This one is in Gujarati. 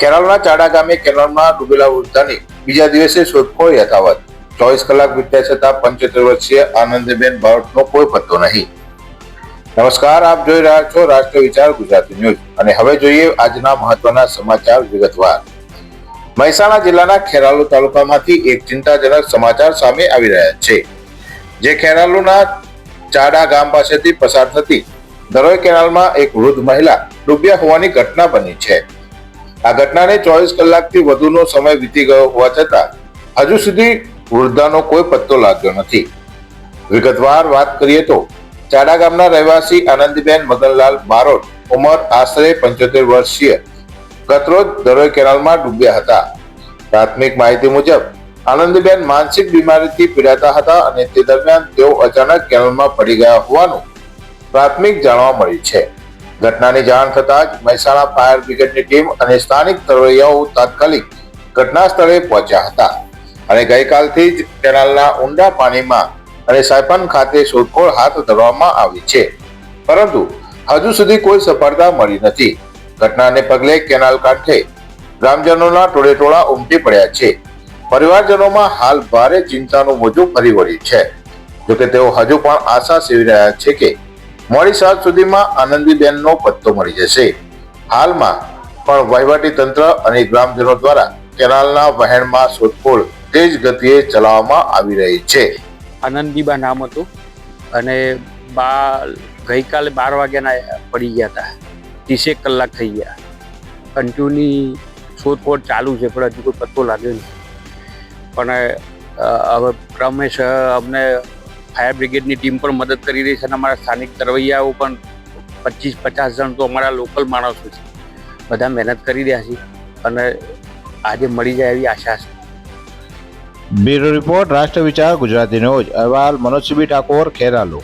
કેરળના ચાડા ગામે કેરળમાં ડૂબેલા વૃદ્ધાની બીજા દિવસે શોધખોળ યથાવત. ચોવીસ કલાક વીત્યા છતાં પંચોતેર વર્ષીય આનંદબેન ભાવટનો કોઈ પત્તો નહીં. નમસ્કાર, આપ જોઈ રહ્યા છો રાષ્ટ્ર વિચાર ગુજરાતી ન્યૂઝ અને હવે જોઈએ આજના મહત્વના સમાચાર વિગતવાર. મહેસાણા જિલ્લાના ખેરાલુ તાલુકામાંથી એક ચિંતાજનક સમાચાર સામે આવી રહ્યા છે. જે ખેરાલુના ચાડા ગામ પાસેથી પસાર થતી દરોઈ કેનાલમાં એક વૃદ્ધ મહિલા ડૂબ્યા હોવાની ઘટના બની છે. આ ઘટનાને ચોવીસ કલાકથી વધુનો સમય વીતી ગયો હોવા છતાં, હજુ સુધી વૃદ્ધાનો કોઈ પત્તો લાગ્યો નથી. વિગતવાર વાત કરીએ તો, ચાડા ગામના રહેવાસી આનંદીબેન મદનલાલ બારોટ ઉંમર આશરે પંચોતેર વર્ષીય, ગતરોજ દરોઈ કેનાલમાં ડૂબ્યા હતા. પ્રાથમિક માહિતી મુજબ, આનંદીબેન માનસિક બીમારીથી પીડાતા હતા અને તે દરમિયાન તેઓ અચાનક કેનાલમાં પડી ગયા હોવાનું પ્રાથમિક જાણવા મળ્યું છે. ઘટનાની જાણ થતાં જ મહેસાણા ફાયર બ્રિગેડની ટીમ અને સ્થાનિક તરવૈયાઓ તાત્કાલિક ઘટના સ્થળે પહોંચ્યા હતા. અને ગઈકાલથી જ કેનાલના ઊંડા પાણીમાં અને સાયપન ખાતે શોધખોળ હાથ ધરવામાં આવી છે. પરંતુ હજુ સુધી કોઈ સફળતા મળી નથી. ઘટનાને પગલે કેનાલ કાંઠે ગ્રામજનોના ટોળેટોળા ઉમટી પડ્યા છે. પરિવારજનોમાં હાલ ભારે ચિંતાનું મોજું ફરી વળ્યું છે. જોકે તેઓ હજુ પણ આશા સેવી રહ્યા છે કે મોડી સાંજ સુધીમાં આનંદીબેનનો પત્તો મળી જશે. હાલમાં પણ વહીવટી તંત્ર અને ગ્રામજનો દ્વારા કેનાલના વહેણમાં શોધખોળ તેજ ગતિએ ચલાવવામાં આવી રહી છે. આનંદીબા નામ હતું અને બા ગઈકાલે બાર વાગ્યાના પડી ગયા હતા. ત્રીસેક કલાક થઈ ગયા. કન્ટિન્યુની શોધખોળ ચાલુ છે, પણ હજુ કોઈ પત્તો લાગ્યો નહીં પણ હવે રમેશ અમને ફાયર બ્રિગેડની ટીમ પણ મદદ કરી રહી છે અને અમારા સ્થાનિક તરવૈયાઓ પણ પચીસ પચાસ જણ તો અમારા લોકલ માણસો છે. બધા મહેનત કરી રહ્યા છે અને આજે મળી જાય એવી આશા છે. બ્યુરો રિપોર્ટ રાષ્ટ્ર વિચાર ગુજરાતી ન્યૂઝ. અહેવાલ, મનોજસિંહ ઠાકોર, ખેરાલુ.